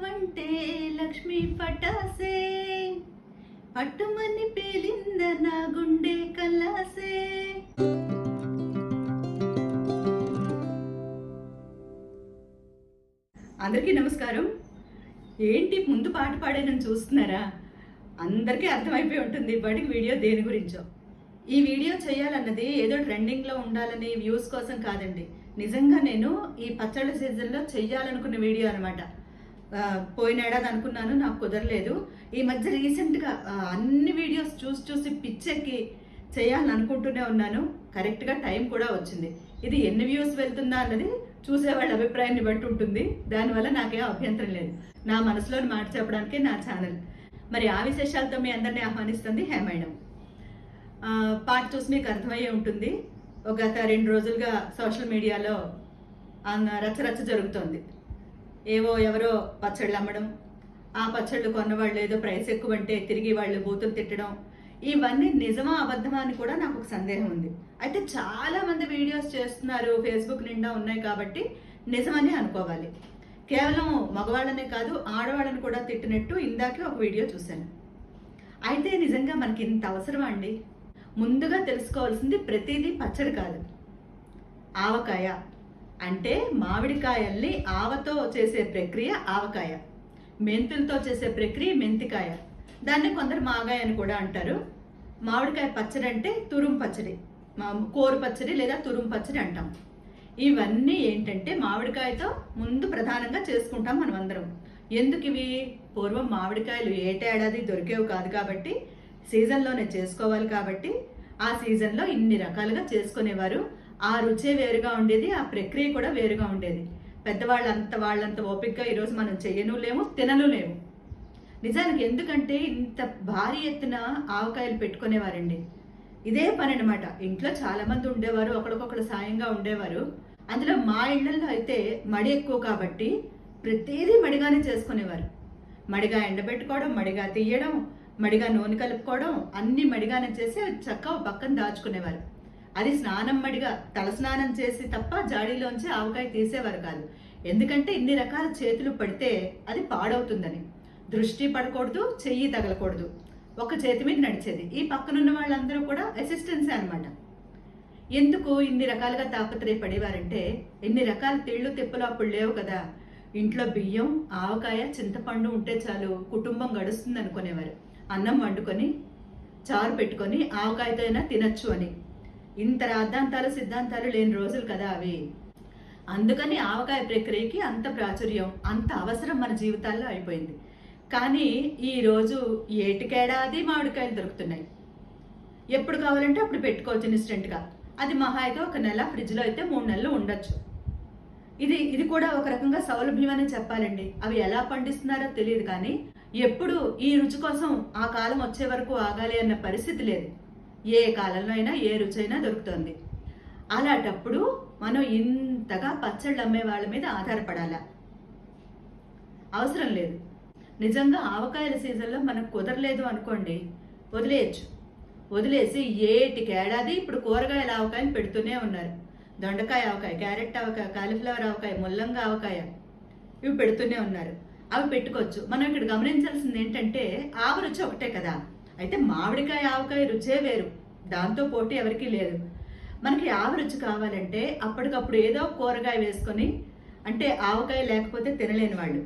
నువ్వంటే లక్ష్మీ పటాసే. పట్టుమని పేలింద నా గుండె కల్లాసే. అందరికీ నమస్కారం. ఏంటి ముందు పాట పాడానని చూస్తున్నారా? అందరికీ అర్థమైపోయి ఉంటుంది బడికి వీడియో దేని గురించో. ఈ వీడియో చేయాలన్నది ఏదో ట్రెండింగ్లో ఉండాలని వ్యూస్ కోసం కాదండి. నిజంగా నేను ఈ పచ్చళ్ళ సీజన్లో చెయ్యాలనుకున్న వీడియో అనమాట పోయిన ఏడాది అనుకున్నాను నాకు కుదరలేదు. ఈ మధ్య రీసెంట్గా అన్ని వీడియోస్ చూసి చూసి పిచ్చెక్కి చేయాలని అనుకుంటూనే ఉన్నాను. కరెక్ట్గా టైం కూడా వచ్చింది. ఇది ఎన్ని వ్యూస్ వెళ్తుందా అన్నది చూసే వాళ్ళ అభిప్రాయాన్ని బట్టి ఉంటుంది. దానివల్ల నాకేం అభ్యంతరం లేదు. నా మనసులోని మాట చెప్పడానికే నా ఛానల్. మరి ఆ విశేషాలతో మీ అందరినీ ఆహ్వానిస్తుంది హేమైడం పాట చూసి మీకు అర్థమయ్యే ఉంటుంది. ఒక గత రెండు రోజులుగా సోషల్ మీడియాలో అన్న రచ్చరచ్చ జరుగుతోంది. ఏవో ఎవరో పచ్చళ్ళు అమ్మడం ఆ పచ్చళ్ళు కొన్నవాళ్ళు ఏదో ప్రైస్ ఎక్కువ అంటే తిరిగి వాళ్ళు బూతులు తిట్టడం ఇవన్నీ నిజమా అబద్ధమా అని కూడా నాకు ఒక సందేహం ఉంది. అయితే చాలా మంది వీడియోస్ చేస్తున్నారు ఫేస్బుక్ నిండా ఉన్నాయి కాబట్టి నిజమని అనుకోవాలి. కేవలం మగవాళ్ళనే కాదు ఆడవాళ్ళని కూడా తిట్టినట్టు ఇందాకే ఒక వీడియో చూశాను. అయితే నిజంగా మనకి ఇంత అవసరమా అండి? ముందుగా తెలుసుకోవాల్సింది ప్రతిదీ పచ్చడి కాదు. ఆవకాయ అంటే మామిడికాయల్ని ఆవతో చేసే ప్రక్రియ ఆవకాయ మెంతులతో చేసే ప్రక్రియ మెంతికాయ. దాన్ని కొందరు మాగాయ అని కూడా అంటారు. మామిడికాయ పచ్చడి అంటే తురుం పచ్చడి మా కోరు పచ్చడి లేదా తురుం పచ్చడి అంటాం. ఇవన్నీ ఏంటంటే మామిడికాయతో ముందు ప్రధానంగా చేసుకుంటాం మనం అందరం. ఎందుకు ఇవి? పూర్వం మామిడికాయలు ఏటేడాది దొరికేవి కాదు కాబట్టి సీజన్లోనే చేసుకోవాలి కాబట్టి ఆ సీజన్లో ఇన్ని రకాలుగా చేసుకునేవారు. ఆ రుచే వేరుగా ఉండేది ఆ ప్రక్రియ కూడా వేరుగా ఉండేది. పెద్దవాళ్ళంత వాళ్ళంత ఓపికగా ఈరోజు మనం చేయను లేము తినను లేము నిజానికి ఎందుకంటే ఇంత భారీ ఎత్తున ఆవకాయలు పెట్టుకునేవారండి. ఇదే పని అనమాట ఇంట్లో చాలామంది ఉండేవారు ఒకరికొకరు సాయంగా ఉండేవారు. అందులో మా ఇళ్ళలో అయితే మడి ఎక్కువ కాబట్టి ప్రతిదీ మడిగానే చేసుకునేవారు. మడిగా ఎండబెట్టుకోవడం మడిగా తీయడం మడిగా నూనె కలుపుకోవడం అన్ని మడిగానే చేసి చక్కగా పక్కన దాచుకునేవారు. అది స్నానం మడిగా తల స్నానం చేసి తప్ప జాడీలోంచి ఆవకాయ తీసేవారు కాదు. ఎందుకంటే ఇన్ని రకాల చేతులు పడితే అది పాడవుతుందని. దృష్టి పడకూడదు చెయ్యి తగలకూడదు. ఒక చేతి మీద నడిచేది. ఈ పక్కనున్న వాళ్ళందరూ కూడా అసిస్టెన్సే అనమాట ఎందుకు ఇన్ని రకాలుగా తాపత్రయపడేవారంటే ఇన్ని రకాల తిళ్ళు తిప్పలు అప్పుడు లేవు కదా. ఇంట్లో బియ్యం ఆవకాయ చింతపండు ఉంటే చాలు కుటుంబం గడుస్తుంది అనుకునేవారు అన్నం వండుకొని చారు పెట్టుకొని ఆవకాయతో అయినా తినచ్చు అని. ఇంత రాద్ధాంతాలు సిద్ధాంతాలు లేని రోజులు కదా అవి. అందుకని ఆవకాయ ప్రక్రియకి అంత ప్రాచుర్యం అంత అవసరం మన జీవితాల్లో అయిపోయింది. కానీ ఈరోజు ఏటికేడాది మామిడికాయలు దొరుకుతున్నాయి. ఎప్పుడు కావాలంటే అప్పుడు పెట్టుకోవచ్చు ఇన్స్టెంట్గా అది మహా అయితే ఒక నెల ఫ్రిడ్జ్లో అయితే మూడు నెలలు ఉండొచ్చు. ఇది ఇది కూడా ఒక రకంగా సౌలభ్యం అని చెప్పాలండి. అవి ఎలా పండిస్తున్నారో తెలియదు కానీ ఎప్పుడు ఈ రుచి కోసం ఆ కాలం వచ్చే వరకు ఆగాలి అన్న పరిస్థితి లేదు. ఏ కాలంలో అయినా ఏ రుచి అయినా దొరుకుతుంది. అలాంటప్పుడు మనం ఇంతగా పచ్చళ్ళు అమ్మే వాళ్ళ మీద ఆధారపడాలా. అవసరం లేదు. నిజంగా ఆవకాయల సీజన్లో మనకు కుదరలేదు అనుకోండి వదిలేయచ్చు. వదిలేసి ఏటికి ఏడాది ఇప్పుడు కూరగాయల ఆవకాయలు పెడుతూనే ఉన్నారు. దొండకాయ ఆవకాయ క్యారెట్ ఆవకాయ కాలీఫ్లవర్ ఆవకాయ ముల్లంగా ఆవకాయ ఇవి పెడుతూనే ఉన్నారు. అవి పెట్టుకోవచ్చు. మనం ఇక్కడ గమనించాల్సింది ఏంటంటే ఆవ రుచి ఒకటే కదా. అయితే మామిడికాయ ఆవకాయ రుచే వేరు. దాంతో పోటీ ఎవరికీ లేదు. మనకి ఆవ రుచి కావాలంటే అప్పటికప్పుడు ఏదో కూరగాయ వేసుకొని అంటే ఆవకాయ లేకపోతే తినలేని వాళ్ళు.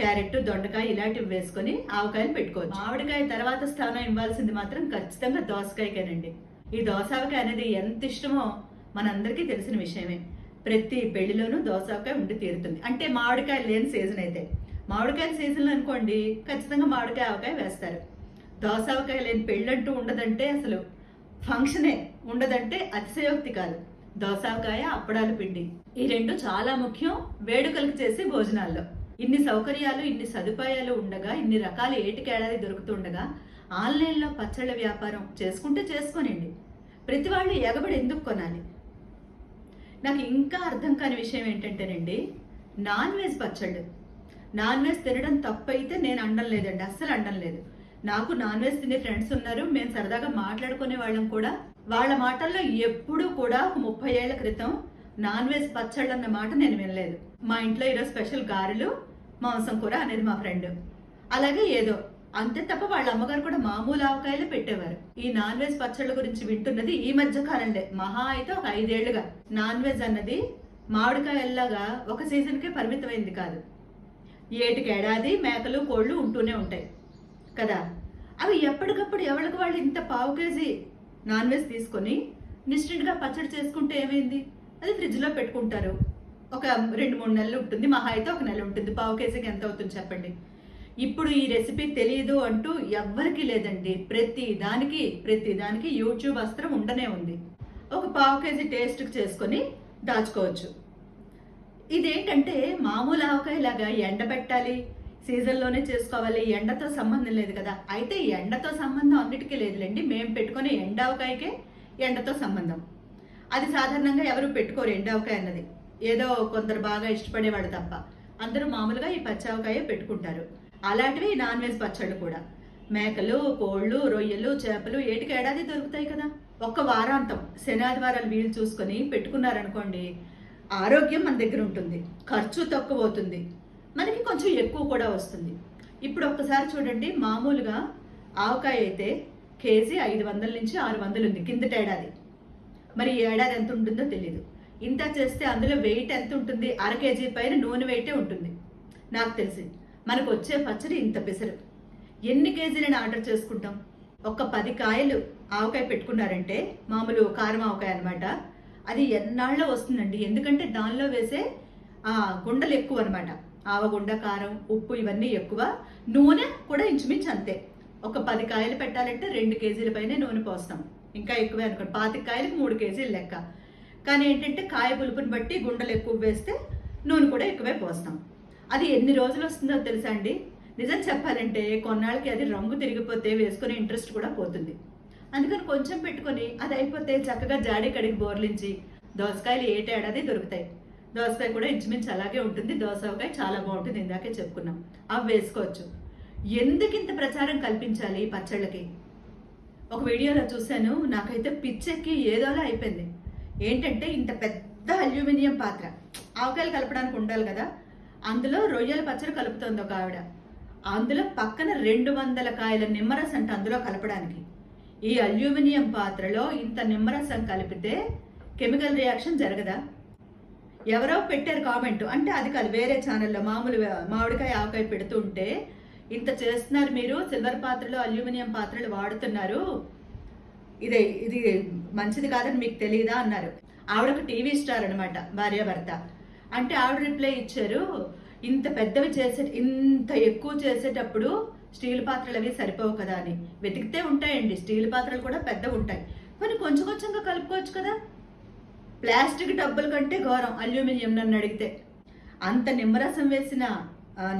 క్యారెట్ దొండకాయ ఇలాంటివి వేసుకొని ఆవకాయలు పెట్టుకోవచ్చు. మామిడికాయ తర్వాత స్థానం ఇవ్వాల్సింది మాత్రం ఖచ్చితంగా దోసకాయకేనండి. ఈ దోసావకాయ అనేది ఎంత ఇష్టమో మనందరికీ తెలిసిన విషయమే. ప్రతి పెళ్ళిలోనూ దోసావకాయ ఉండి తీరుతుంది. అంటే మామిడికాయ లేని సీజన్ అయితే. మామిడికాయ సీజన్లో అనుకోండి ఖచ్చితంగా మామిడికాయ ఆవకాయ వేస్తారు. దోసావకాయ లేని పెళ్ళంటూ ఉండదంటే అసలు ఫంక్షనే ఉండదంటే అతిశయోక్తి కాదు. దోసావకాయ అప్పడాల పిండి ఈ రెండు చాలా ముఖ్యం వేడుకలకు చేసే భోజనాల్లో. ఇన్ని సౌకర్యాలు ఇన్ని సదుపాయాలు ఉండగా ఇన్ని రకాల ఏటికేడాది దొరుకుతుండగా ఆన్లైన్లో పచ్చళ్ళ వ్యాపారం చేసుకుంటే చేసుకోనండి. ప్రతి వాళ్ళు ఎగబడి ఎందుకు కొనాలి? నాకు ఇంకా అర్థం కాని విషయం ఏంటంటేనండి నాన్ వెజ్ పచ్చళ్ళు. నాన్ వెజ్ తినడం తప్పైతే నేను అండం లేదండి అస్సలు అండం లేదు. నాకు నాన్ వెజ్ తినే ఫ్రెండ్స్ ఉన్నారు. మేము సరదాగా మాట్లాడుకునే వాళ్ళం కూడా. వాళ్ళ మాటల్లో ఎప్పుడూ కూడా ముప్పై ఏళ్ళ క్రితం నాన్ వెజ్ పచ్చళ్ళు అన్న మాట నేను వినలేదు. మా ఇంట్లో ఈరోజు స్పెషల్ గారెలు మాంసం కూర అనేది మా ఫ్రెండ్. అలాగే ఏదో అంతే తప్ప వాళ్ళ అమ్మగారు కూడా మామూలు ఆవకాయలే పెట్టేవారు. ఈ నాన్ వెజ్ పచ్చళ్ళ గురించి వింటున్నది ఈ మధ్య కాలంలో. మహా అయితే ఒక ఐదేళ్ళుగా. నాన్ వెజ్ అన్నది మామిడికాయల్లాగా ఒక సీజన్కే పరిమితమైంది కాదు. ఏటికి ఏడాది మేకలు కోళ్ళు ఉంటూనే ఉంటాయి. కదా? అవి ఎప్పటికప్పుడు ఎవరికి వాళ్ళు ఇంత పావు కేజీ నాన్ వెజ్ తీసుకొని నిశ్చిట్గా పచ్చడి చేసుకుంటే ఏమైంది? అది ఫ్రిడ్జ్లో పెట్టుకుంటారు. ఒక రెండు మూడు నెలలు ఉంటుంది. మహా అయితే ఒక నెల ఉంటుంది. పావు కేజీకి ఎంత అవుతుంది చెప్పండి. ఇప్పుడు ఈ రెసిపీ తెలియదు అంటూ ఎవ్వరికీ లేదండి. ప్రతి దానికి ప్రతి దానికి యూట్యూబ్ అస్త్రం ఉండనే ఉంది. ఒక పావు కేజీ టేస్ట్కి చేసుకొని దాచుకోవచ్చు. ఇదేంటంటే మామూలు ఆవకాయలాగా ఎండబెట్టాలి సీజన్లోనే చేసుకోవాలి. ఎండతో సంబంధం లేదు కదా. అయితే ఎండతో సంబంధం అన్నిటికీ లేదులేండి. మేము పెట్టుకునే ఎండావకాయకే ఎండతో సంబంధం. అది సాధారణంగా ఎవరు పెట్టుకోరు ఎండావకాయ అన్నది. ఏదో కొందరు బాగా ఇష్టపడేవాడు తప్ప. అందరూ మామూలుగా ఈ పచ్చావకాయ పెట్టుకుంటారు. అలాంటివి నాన్ వెజ్ పచ్చళ్ళు కూడా. మేకలు కోళ్ళు రొయ్యలు చేపలు ఏటికి ఏడాది దొరుకుతాయి కదా. ఒక్క వారాంతం శనాదివారాలు వీలు చూసుకొని పెట్టుకున్నారనుకోండి ఆరోగ్యం మన దగ్గర ఉంటుంది. ఖర్చు తక్కువ అవుతుంది మనకి కొంచెం ఎక్కువ కూడా వస్తుంది. ఇప్పుడు ఒక్కసారి చూడండి మామూలుగా ఆవకాయ అయితే కేజీ ఐదు వందల నుంచి ఆరు వందలు ఉంది కిందట ఏడాది. మరి ఈ ఏడాది ఎంత ఉంటుందో తెలియదు ఇంత చేస్తే అందులో వెయిట్ ఎంత ఉంటుంది? అర కేజీ పైన నూనె వెయిటే ఉంటుంది. నాకు తెలిసి మనకు వచ్చే పచ్చడి ఇంత పెసరు. ఎన్ని కేజీలను ఆర్డర్ చేసుకుంటాం? ఒక పది కాయలు ఆవకాయ పెట్టుకున్నారంటే మామూలు కారం ఆవకాయ అనమాట అది ఎన్నాళ్ళలో వస్తుందండి. ఎందుకంటే దానిలో వేసే గుండలు ఎక్కువ అనమాట ఆవగుండ కారం ఉప్పు ఇవన్నీ ఎక్కువ. నూనె కూడా ఇంచుమించు అంతే. ఒక పది కాయలు పెట్టాలంటే రెండు కేజీల పైనే నూనె పోస్తాం. ఇంకా ఎక్కువే అనుకోండి. పాతిక కాయలకు మూడు కేజీలు లెక్క. కానీ ఏంటంటే కాయ పులుపుని బట్టి గుండెలు ఎక్కువ వేస్తే నూనె కూడా ఎక్కువే పోస్తాం. అది ఎన్ని రోజులు వస్తుందో తెలుసా అండి? నిజం చెప్పాలంటే కొన్నాళ్ళకి అది రంగు తిరిగిపోతే వేసుకునే ఇంట్రెస్ట్ కూడా పోతుంది. అందుకని కొంచెం పెట్టుకొని అది అయిపోతే చక్కగా జాడి కడిగి బోర్లించి దోసకాయలు ఏటేడాది దొరుకుతాయి. దోసకాయ కూడా ఇంచుమించు అలాగే ఉంటుంది. దోసకాయ చాలా బాగుంటుంది. ఇందాకే చెప్పుకున్నాం. అవి వేసుకోవచ్చు. ఎందుకు ఇంత ప్రచారం కల్పించాలి ఈ పచ్చళ్ళకి? ఒక వీడియోలో చూశాను. నాకైతే పిచ్చెక్కి ఏదోలా అయిపోయింది. ఏంటంటే ఇంత పెద్ద అల్యూమినియం పాత్ర. ఆవకాయలు కలపడానికి ఉండాలి కదా. అందులో రొయ్యల పచ్చడి కలుపుతోంది ఒక ఆవిడ. అందులో పక్కన రెండు వందల కాయల నిమ్మరసం అంటే అందులో కలపడానికి. ఈ అల్యూమినియం పాత్రలో ఇంత నిమ్మరసం కలిపితే కెమికల్ రియాక్షన్ జరగదా? ఎవరో పెట్టారు కామెంట్ అంటే అది కాదు వేరే ఛానల్లో మామూలు మామిడికాయ ఆవకాయ పెడుతుంటే ఇంత చేస్తున్నారు మీరు సిల్వర్ పాత్రలో అల్యూమినియం పాత్రలు వాడుతున్నారు. ఇదే ఇది మంచిది కాదని మీకు తెలియదా అన్నారు. ఆవిడ ఒక టీవీ స్టార్ అనమాట భార్యాభర్త. అంటే ఆవిడ రిప్లై ఇచ్చారు ఇంత పెద్దవి చేసే ఇంత ఎక్కువ చేసేటప్పుడు స్టీల్ పాత్రలు అవి సరిపోవు కదా అని. వెతికితే ఉంటాయండి స్టీల్ పాత్రలు కూడా పెద్దవి ఉంటాయి. కానీ కొంచెం కొంచెంగా కలుపుకోవచ్చు కదా. ప్లాస్టిక్ డబ్బుల కంటే ఘోరం అల్యూమినియం నన్ను అడిగితే. అంత నిమ్మరసం వేసిన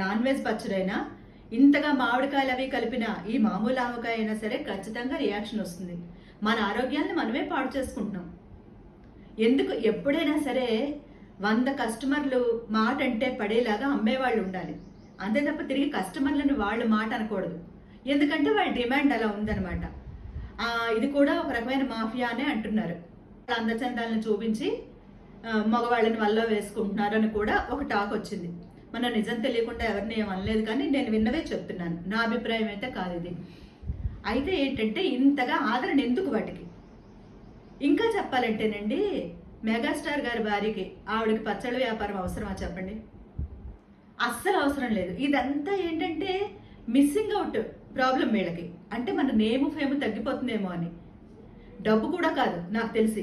నాన్ వెజ్ పచ్చడైనా ఇంతగా మామిడికాయలు అవి కలిపిన ఈ మామూలు ఆవకాయ అయినా సరే ఖచ్చితంగా రియాక్షన్ వస్తుంది. మన ఆరోగ్యాన్ని మనమే పాడు చేసుకుంటున్నాం. ఎందుకు ఎప్పుడైనా సరే వంద కస్టమర్లు మాట అంటే పడేలాగా అమ్మేవాళ్ళు ఉండాలి. అంతే తప్ప తిరిగి కస్టమర్లను వాళ్ళు మాట అనకూడదు. ఎందుకంటే వాళ్ళ డిమాండ్ అలా ఉందన్నమాట. ఇది కూడా ఒక రకమైన మాఫియానే అంటున్నారు. వాళ్ళ అందచందాలను చూపించి మగవాళ్ళని వల్ల వేసుకుంటున్నారని కూడా ఒక టాక్ వచ్చింది. మన నిజం తెలియకుండా ఎవరిని ఏమనలేదు కానీ నేను విన్నవే చెప్తున్నాను. నా అభిప్రాయం అయితే కాదు ఇది. అయితే ఏంటంటే ఇంతగా ఆదరణ ఎందుకు వాటికి? ఇంకా చెప్పాలంటేనండి మెగాస్టార్ గారి భార్యకి ఆవిడకి పచ్చళ్ళ వ్యాపారం అవసరమా చెప్పండి? అస్సలు అవసరం లేదు. ఇదంతా ఏంటంటే మిస్సింగ్ అవుట్ ప్రాబ్లం వీళ్ళకి. అంటే మన నేము ఫేమ్ తగ్గిపోతుందేమో అని. డబ్బు కూడా కాదు నాకు తెలిసి.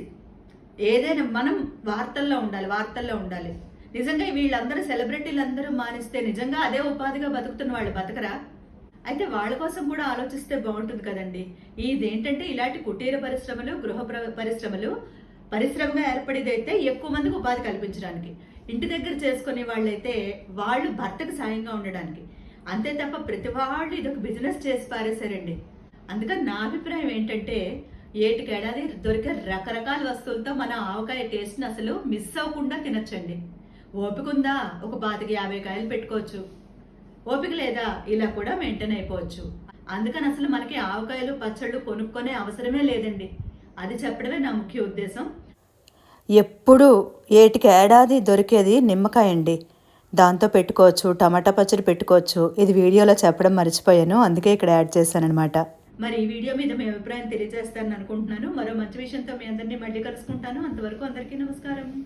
ఏదైనా మనం వార్తల్లో ఉండాలి వార్తల్లో ఉండాలి. నిజంగా వీళ్ళందరూ సెలబ్రిటీలు అందరూ మానిస్తే నిజంగా అదే ఉపాధిగా బతుకుతున్న వాళ్ళు బతకరా? అయితే వాళ్ళ కోసం కూడా ఆలోచిస్తే బాగుంటుంది కదండి. ఇదేంటంటే ఇలాంటి కుటీర పరిశ్రమలు గృహ పరిశ్రమలు పరిశ్రమగా ఏర్పడేదైతే ఎక్కువ మందికి ఉపాధి కల్పించడానికి. ఇంటి దగ్గర చేసుకునే వాళ్ళైతే వాళ్ళు భర్తకు సాయంగా ఉండడానికి. అంతే తప్ప ప్రతి వాళ్ళు ఇదొక బిజినెస్ చేసి పారేశారండి. అందుకని నా అభిప్రాయం ఏంటంటే ఏటికేడాది దొరికే రకరకాల వస్తువులతో మన ఆవకాయ టేస్ట్ని అసలు మిస్ అవ్వకుండా తినొచ్చండి. ఓపిక ఉందా ఒక పాతికి యాభై కాయలు పెట్టుకోవచ్చు. ఓపిక లేదా? ఇలా కూడా మెయింటైన్ అయిపోవచ్చు. అందుకని అసలు మనకి ఆవకాయలు పచ్చళ్ళు కొనుక్కొనే అవసరమే లేదండి. అది చెప్పడమే నా ముఖ్య ఉద్దేశం. ఎప్పుడు ఏటికి ఏడాది దొరికేది నిమ్మకాయ అండి. దాంతో పెట్టుకోవచ్చు టమాటా పచ్చడి పెట్టుకోవచ్చు. ఇది వీడియోలో చెప్పడం మర్చిపోయాను. అందుకే ఇక్కడ యాడ్ చేశానన్నమాట. మరి ఈ వీడియో మీద మీ అభిప్రాయం తెలియజేస్తానని అనుకుంటున్నాను. మరో మంచి విషయంతో మీ అందరినీ మళ్ళీ కలుసుకుంటాను. అంతవరకు అందరికీ నమస్కారం.